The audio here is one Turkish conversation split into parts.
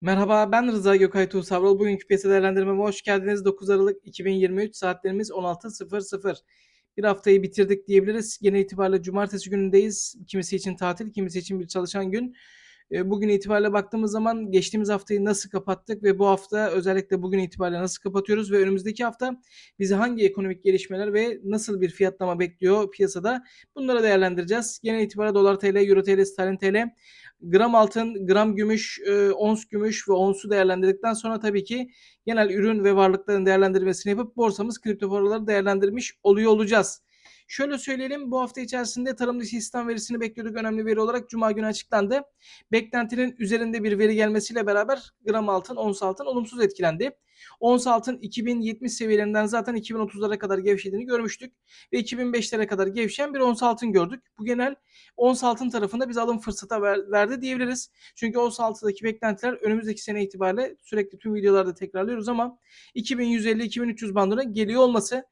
Merhaba, ben Rıza Gökay Tuğsavrol. Bugünkü piyasa değerlendirmeme hoş geldiniz. 9 Aralık 2023 saatlerimiz 16.00. Bir haftayı bitirdik diyebiliriz. Genel itibariyle cumartesi günündeyiz. Kimisi için tatil, kimisi için bir çalışan gün. Bugün itibariyle baktığımız zaman geçtiğimiz haftayı nasıl kapattık ve bu hafta özellikle bugün itibariyle nasıl kapatıyoruz ve önümüzdeki hafta bizi hangi ekonomik gelişmeler ve nasıl bir fiyatlama bekliyor piyasada bunları değerlendireceğiz. Genel itibariyle dolar TL, euro TL, sterlin TL, gram altın, gram gümüş, e, ons gümüş ve onsu değerlendirdikten sonra tabii ki genel ürün ve varlıkların değerlendirmesini yapıp borsamız kripto paraları değerlendirmiş oluyor olacağız. Şöyle söyleyelim bu hafta içerisinde tarım dışı istihdam verisini bekliyorduk. Önemli veri olarak Cuma günü açıklandı. Beklentinin üzerinde bir veri gelmesiyle beraber gram altın, ons altın olumsuz etkilendi. Ons altın 2070 seviyelerinden zaten 2030'lara kadar gevşediğini görmüştük. Ve 2005'lere kadar gevşeyen bir ons altın gördük. Bu genel ons altın tarafında biz alım fırsatı ver, verdi diyebiliriz. Çünkü ons altıdaki beklentiler önümüzdeki sene itibariyle sürekli tüm videolarda tekrarlıyoruz ama 2150-2300 bandına geliyor olması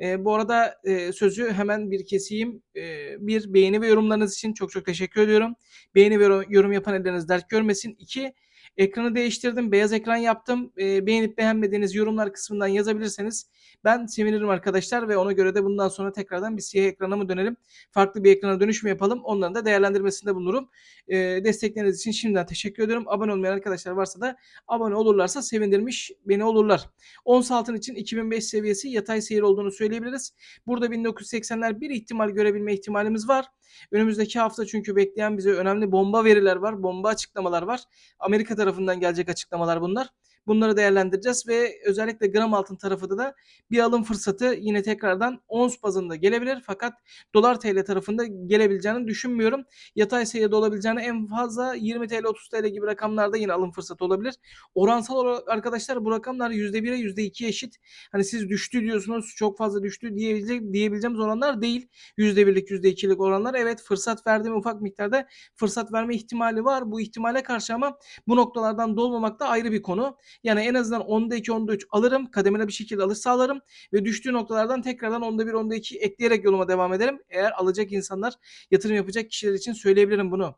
e, bu arada e, sözü hemen bir keseyim. E, bir beğeni ve yorumlarınız için çok çok teşekkür ediyorum. Beğeni ve yorum yapan elleriniz dert görmesin. İki, ekranı değiştirdim. Beyaz ekran yaptım. E, beğenip beğenmediğiniz yorumlar kısmından yazabilirseniz ben sevinirim arkadaşlar ve ona göre de bundan sonra tekrardan bir siyah ekrana mı dönelim? Farklı bir ekrana dönüş mü yapalım? Onların da değerlendirmesinde bulunurum. E, destekleriniz için şimdiden teşekkür ediyorum. Abone olmayan arkadaşlar varsa da abone olurlarsa sevindirmiş beni olurlar. Ons altın için 2005 seviyesi yatay seyir olduğunu söyleyebiliriz. Burada 1980'ler bir ihtimal görebilme ihtimalimiz var. Önümüzdeki hafta çünkü bekleyen bize önemli bomba veriler var, bomba açıklamalar var. Amerika tarafından gelecek açıklamalar bunlar. Bunları değerlendireceğiz ve özellikle gram altın tarafında da bir alım fırsatı yine tekrardan ons bazında gelebilir. Fakat dolar TL tarafında gelebileceğini düşünmüyorum. Yatay seyirde olabileceğini en fazla 20 TL 30 TL gibi rakamlarda yine alım fırsatı olabilir. Oransal olarak arkadaşlar bu rakamlar %1'e %2 eşit. Hani siz düştü diyorsunuz çok fazla düştü diyebilecek, diyebileceğimiz oranlar değil. %1'lik %2'lik oranlar evet fırsat verdi mi ufak miktarda fırsat verme ihtimali var. Bu ihtimale karşı ama bu noktalardan dolmamak da ayrı bir konu. Yani en azından 10'da 2, 10'da 3 alırım. Kademeli bir şekilde alış sağlarım. Ve düştüğü noktalardan tekrardan 10'da 1, 10'da 2 ekleyerek yoluma devam ederim. Eğer alacak insanlar, yatırım yapacak kişiler için söyleyebilirim bunu.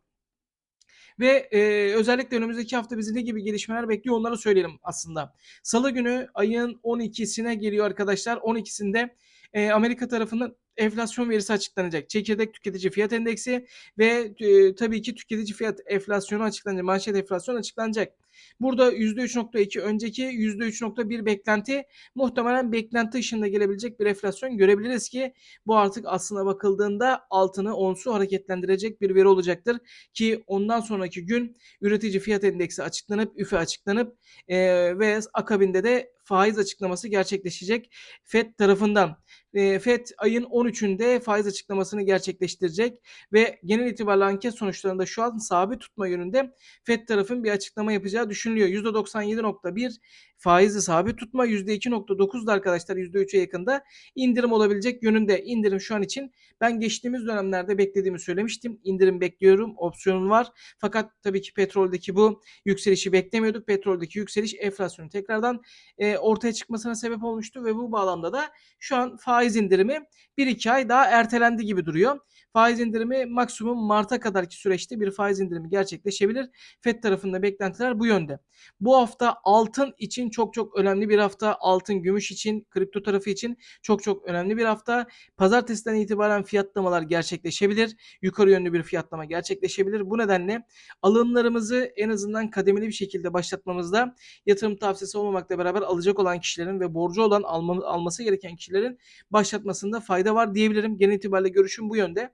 Ve e, özellikle önümüzdeki hafta bizi ne gibi gelişmeler bekliyor onları söyleyelim aslında. Salı günü ayın 12'sine geliyor arkadaşlar. 12'sinde e, Amerika tarafının enflasyon verisi açıklanacak. Çekirdek tüketici fiyat endeksi ve e, tabii ki tüketici fiyat enflasyonu açıklanacak. Manşet enflasyon açıklanacak. Burada %3.2 önceki %3.1 beklenti muhtemelen beklenti dışında gelebilecek bir enflasyon görebiliriz ki bu artık aslına bakıldığında altını onsu hareketlendirecek bir veri olacaktır. Ki ondan sonraki gün üretici fiyat endeksi açıklanıp üfe açıklanıp e, ve akabinde de faiz açıklaması gerçekleşecek FED tarafından. E, FED ayın 13'ünde faiz açıklamasını gerçekleştirecek ve genel itibariyle anket sonuçlarında şu an sabit tutma yönünde FED tarafın bir açıklama yapacağı düşünülüyor. %97.1 faizi sabit tutma %2.9'da arkadaşlar %3'e yakında indirim olabilecek yönünde. İndirim şu an için ben geçtiğimiz dönemlerde beklediğimi söylemiştim. İndirim bekliyorum. Opsiyonum var. Fakat tabii ki petroldeki bu yükselişi beklemiyorduk. Petroldeki yükseliş enflasyonun tekrardan e, ortaya çıkmasına sebep olmuştu ve bu bağlamda da şu an faiz indirimi 1-2 ay daha ertelendi gibi duruyor. Faiz indirimi maksimum Mart'a kadarki süreçte bir faiz indirimi gerçekleşebilir. FED tarafında beklentiler bu yönde. Bu hafta altın için çok çok önemli bir hafta. Altın, gümüş için, kripto tarafı için çok çok önemli bir hafta. Pazartesiden itibaren fiyatlamalar gerçekleşebilir. Yukarı yönlü bir fiyatlama gerçekleşebilir. Bu nedenle alımlarımızı en azından kademeli bir şekilde başlatmamızda yatırım tavsiyesi olmamakla beraber alacak olan kişilerin ve borcu olan alma, alması gereken kişilerin başlatmasında fayda var diyebilirim. Genel itibariyle görüşüm bu yönde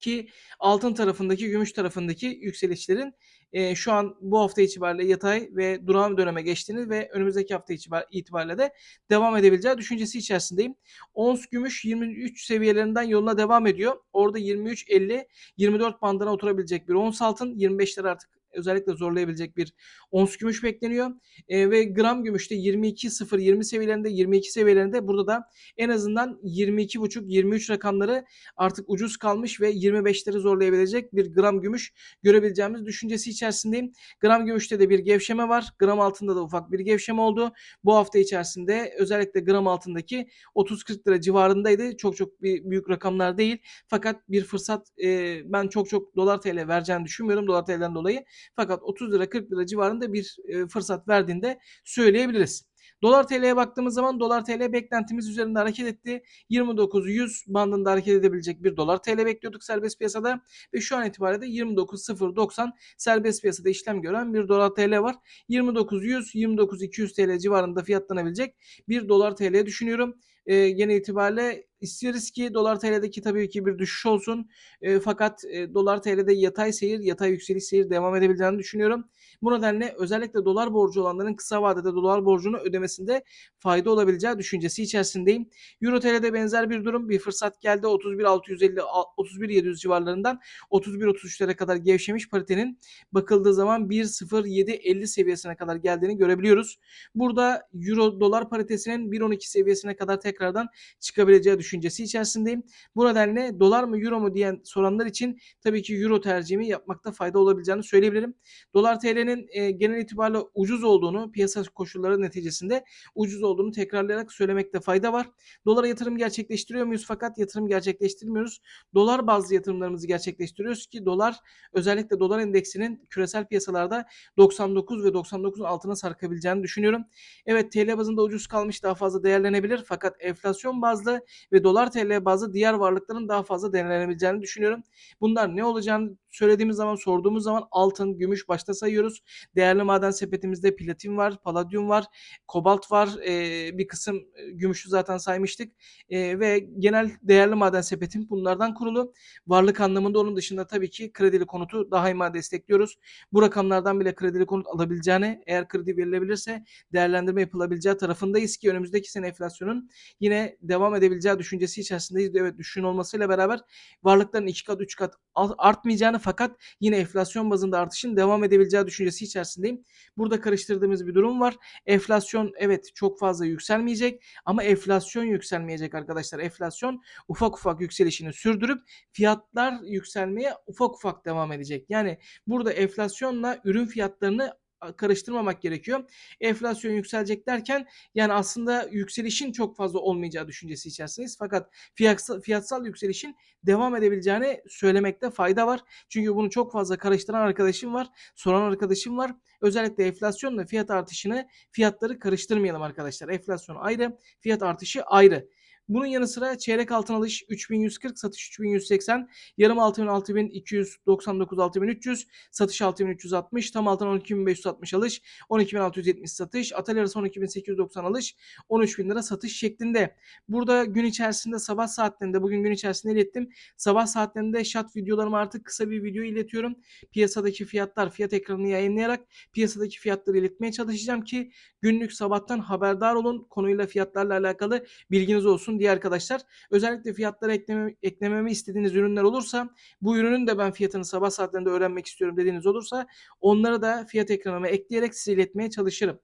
ki altın tarafındaki, gümüş tarafındaki yükselişlerin e, şu an bu hafta itibariyle yatay ve durağan döneme geçtiğini ve önümüzdeki hafta itibariyle de devam edebileceği düşüncesi içerisindeyim. Ons gümüş 23 seviyelerinden yoluna devam ediyor. Orada 23-50-24 bandına oturabilecek bir ons altın 25'ler artık özellikle zorlayabilecek bir ons gümüş bekleniyor. E, ve gram gümüşte 22.0-20 seviyelerinde 22 seviyelerinde burada da en azından 22.5-23 rakamları artık ucuz kalmış ve 25'leri zorlayabilecek bir gram gümüş görebileceğimiz düşüncesi içerisindeyim. Gram gümüşte de bir gevşeme var. Gram altında da ufak bir gevşeme oldu. Bu hafta içerisinde özellikle gram altındaki 30-40 lira civarındaydı. Çok çok bir büyük rakamlar değil. Fakat bir fırsat e, ben çok çok dolar TL vereceğini düşünmüyorum dolar TL'den dolayı. Fakat 30 lira 40 lira civarında bir e, fırsat verdiğinde söyleyebiliriz. Dolar TL'ye baktığımız zaman dolar TL beklentimiz üzerinde hareket etti. 29-100 bandında hareket edebilecek bir dolar TL bekliyorduk serbest piyasada ve şu an itibariyle de 29.090 serbest piyasada işlem gören bir dolar TL var. 29.100 29.200 TL civarında fiyatlanabilecek bir dolar TL düşünüyorum. E, gene itibariyle isteriz ki dolar TL'deki tabii ki bir düşüş olsun. E, fakat e, dolar TL'de yatay seyir, yatay yükseliş seyir devam edebileceğini düşünüyorum. Bu nedenle özellikle dolar borcu olanların kısa vadede dolar borcunu ödemesinde fayda olabileceği düşüncesi içerisindeyim. Euro TL'de benzer bir durum. Bir fırsat geldi. 31.650 31.700 civarlarından 31.33'lere kadar gevşemiş paritenin bakıldığı zaman 1.0750 seviyesine kadar geldiğini görebiliyoruz. Burada Euro dolar paritesinin 1.12 seviyesine kadar tekrardan çıkabileceği düşüncesi içerisindeyim. Bu nedenle dolar mı euro mu diyen soranlar için tabii ki euro tercihimi yapmakta fayda olabileceğini söyleyebilirim. Dolar TL'nin e, genel itibariyle ucuz olduğunu piyasa koşulları neticesinde ucuz olduğunu tekrarlayarak söylemekte fayda var. Dolara yatırım gerçekleştiriyor muyuz? Fakat yatırım gerçekleştirmiyoruz. Dolar bazlı yatırımlarımızı gerçekleştiriyoruz ki dolar özellikle dolar endeksinin küresel piyasalarda 99 ve 99'un altına sarkabileceğini düşünüyorum. Evet TL bazında ucuz kalmış daha fazla değerlenebilir fakat enflasyon bazlı ve dolar TL bazlı diğer varlıkların daha fazla değerlenebileceğini düşünüyorum. Bunlar ne olacağını söylediğimiz zaman sorduğumuz zaman altın, gümüş başta sayıyoruz. Değerli maden sepetimizde platin var, paladyum var, kobalt var. Ee, bir kısım gümüşü zaten saymıştık. Ee, ve genel değerli maden sepetim bunlardan kurulu. Varlık anlamında onun dışında tabii ki kredili konutu daima destekliyoruz. Bu rakamlardan bile kredili konut alabileceğini eğer kredi verilebilirse değerlendirme yapılabileceği tarafındayız ki önümüzdeki sene enflasyonun yine devam edebileceği düşüncesi içerisindeyiz. Evet düşün olmasıyla beraber varlıkların 2 kat 3 kat artmayacağını fakat yine enflasyon bazında artışın devam edebileceği düşüncesi içerisindeyim. Burada karıştırdığımız bir durum var. Enflasyon evet çok fazla yükselmeyecek ama enflasyon yükselmeyecek arkadaşlar. Enflasyon ufak ufak yükselişini sürdürüp fiyatlar yükselmeye ufak ufak devam edecek. Yani burada enflasyonla ürün fiyatlarını karıştırmamak gerekiyor. Enflasyon yükselecek derken yani aslında yükselişin çok fazla olmayacağı düşüncesi içerisindeyiz. Fakat fiyatsal, fiyatsal yükselişin devam edebileceğini söylemekte fayda var. Çünkü bunu çok fazla karıştıran arkadaşım var, soran arkadaşım var. Özellikle enflasyonla fiyat artışını, fiyatları karıştırmayalım arkadaşlar. Enflasyon ayrı, fiyat artışı ayrı. Bunun yanı sıra çeyrek altın alış 3140, satış 3180, yarım altın 6299, 6300, satış 6360, tam altın 12560 alış, 12670 satış, atölye arası 12890 alış, 13000 lira satış şeklinde. Burada gün içerisinde sabah saatlerinde bugün gün içerisinde ilettim. Sabah saatlerinde şat videolarımı artık kısa bir video iletiyorum. Piyasadaki fiyatlar, fiyat ekranını yayınlayarak piyasadaki fiyatları iletmeye çalışacağım ki günlük sabahtan haberdar olun. Konuyla fiyatlarla alakalı bilginiz olsun diye arkadaşlar. Özellikle fiyatlara ekleme, eklememi istediğiniz ürünler olursa bu ürünün de ben fiyatını sabah saatlerinde öğrenmek istiyorum dediğiniz olursa onları da fiyat ekranıma ekleyerek size iletmeye çalışırım.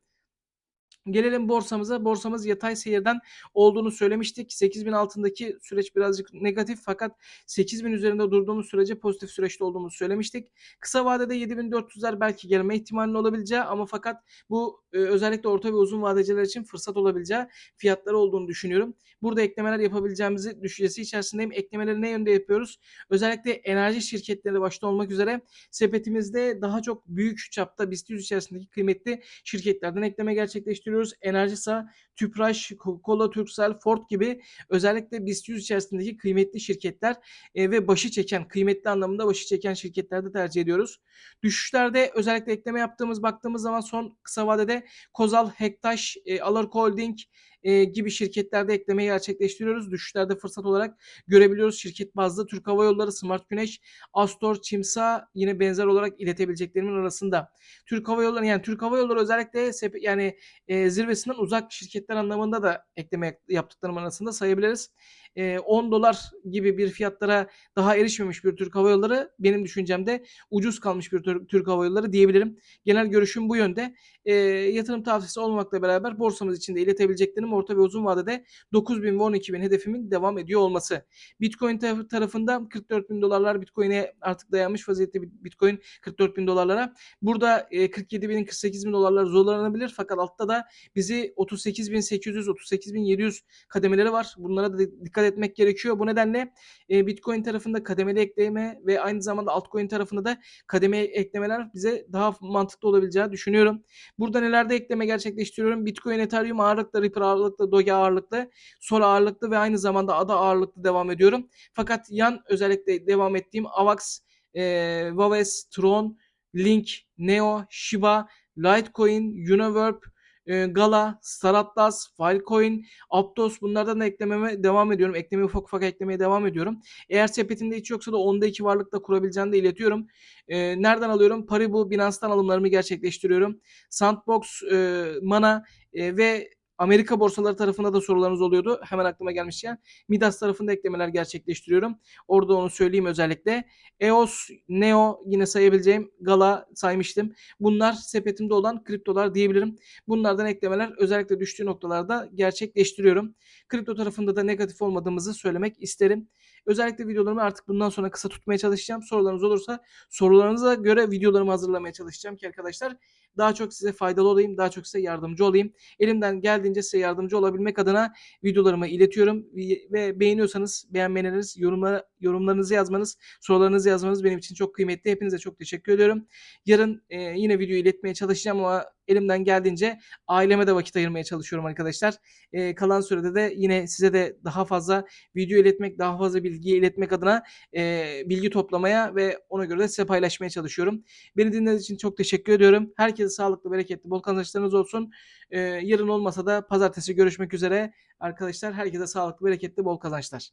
Gelelim borsamıza. Borsamız yatay seyirden olduğunu söylemiştik. 8000 altındaki süreç birazcık negatif fakat 8000 üzerinde durduğumuz sürece pozitif süreçte olduğumuzu söylemiştik. Kısa vadede 7400'ler belki gelme ihtimalinin olabileceği ama fakat bu e, özellikle orta ve uzun vadeciler için fırsat olabileceği fiyatları olduğunu düşünüyorum. Burada eklemeler yapabileceğimizi düşüncesi içerisindeyim. Eklemeleri ne yönde yapıyoruz? Özellikle enerji şirketleri başta olmak üzere sepetimizde daha çok büyük çapta BIST 100 içerisindeki kıymetli şirketlerden ekleme gerçekleştiriyoruz. Enerjisa, Tüpraş, Coca-Cola, Turkcell, Ford gibi özellikle BIST 100 içerisindeki kıymetli şirketler e, ve başı çeken, kıymetli anlamında başı çeken şirketlerde tercih ediyoruz. Düşüşlerde özellikle ekleme yaptığımız baktığımız zaman son kısa vadede Kozal, Hektaş, e, Alarko Holding, e, gibi şirketlerde eklemeyi gerçekleştiriyoruz. Düşüşlerde fırsat olarak görebiliyoruz. Şirket bazlı Türk Hava Yolları, Smart Güneş, Astor, Çimsa yine benzer olarak iletebileceklerimin arasında. Türk Hava Yolları yani Türk Hava Yolları özellikle yani e, zirvesinden uzak şirketler anlamında da ekleme yaptıklarım arasında sayabiliriz. 10 dolar gibi bir fiyatlara daha erişmemiş bir Türk Hava Yolları benim düşüncemde ucuz kalmış bir Türk Hava Yolları diyebilirim. Genel görüşüm bu yönde. E, yatırım tavsiyesi olmakla beraber borsamız içinde iletebileceklerim orta ve uzun vadede 9 bin ve 12 bin hedefimin devam ediyor olması. Bitcoin tarafında 44 bin dolarlar Bitcoin'e artık dayanmış vaziyette Bitcoin 44 bin dolarlara. Burada e, 47 bin 48 bin dolarlar zorlanabilir fakat altta da bizi 38 bin 800 38 bin 700 kademeleri var. Bunlara da dikkat dikkat etmek gerekiyor. Bu nedenle e, Bitcoin tarafında kademeli ekleme ve aynı zamanda altcoin tarafında da kademe eklemeler bize daha mantıklı olabileceğini düşünüyorum. Burada nelerde ekleme gerçekleştiriyorum? Bitcoin, Ethereum ağırlıklı, Ripple ağırlıklı, Doge ağırlıklı, Sol ağırlıklı ve aynı zamanda ADA ağırlıklı devam ediyorum. Fakat yan özellikle devam ettiğim AVAX, e, Waves, Tron, Link, Neo, Shiba, Litecoin, Univerb, e, Gala, Star Atlas, Filecoin, Aptos bunlardan da eklememe devam ediyorum. Eklemeye ufak ufak eklemeye devam ediyorum. Eğer sepetimde hiç yoksa da onda iki varlıkla kurabileceğini de iletiyorum. E, nereden alıyorum? Paribu, Binance'dan alımlarımı gerçekleştiriyorum. Sandbox, e, Mana e, ve Amerika borsaları tarafında da sorularınız oluyordu. Hemen aklıma gelmişken. Midas tarafında eklemeler gerçekleştiriyorum. Orada onu söyleyeyim özellikle. EOS, Neo yine sayabileceğim. Gala saymıştım. Bunlar sepetimde olan kriptolar diyebilirim. Bunlardan eklemeler özellikle düştüğü noktalarda gerçekleştiriyorum. Kripto tarafında da negatif olmadığımızı söylemek isterim. Özellikle videolarımı artık bundan sonra kısa tutmaya çalışacağım. Sorularınız olursa sorularınıza göre videolarımı hazırlamaya çalışacağım ki arkadaşlar daha çok size faydalı olayım, daha çok size yardımcı olayım. Elimden geldiğince size yardımcı olabilmek adına videolarımı iletiyorum ve beğeniyorsanız beğenmeleriniz, yorumlara, yorumlarınızı yazmanız, sorularınızı yazmanız benim için çok kıymetli. Hepinize çok teşekkür ediyorum. Yarın e, yine video iletmeye çalışacağım ama elimden geldiğince aileme de vakit ayırmaya çalışıyorum arkadaşlar. E, kalan sürede de yine size de daha fazla video iletmek, daha fazla bilgi iletmek adına e, bilgi toplamaya ve ona göre de size paylaşmaya çalışıyorum. Beni dinlediğiniz için çok teşekkür ediyorum. Herkese sağlıklı, bereketli, bol kazançlarınız olsun. E, yarın olmasa da pazartesi görüşmek üzere. Arkadaşlar herkese sağlıklı, bereketli, bol kazançlar.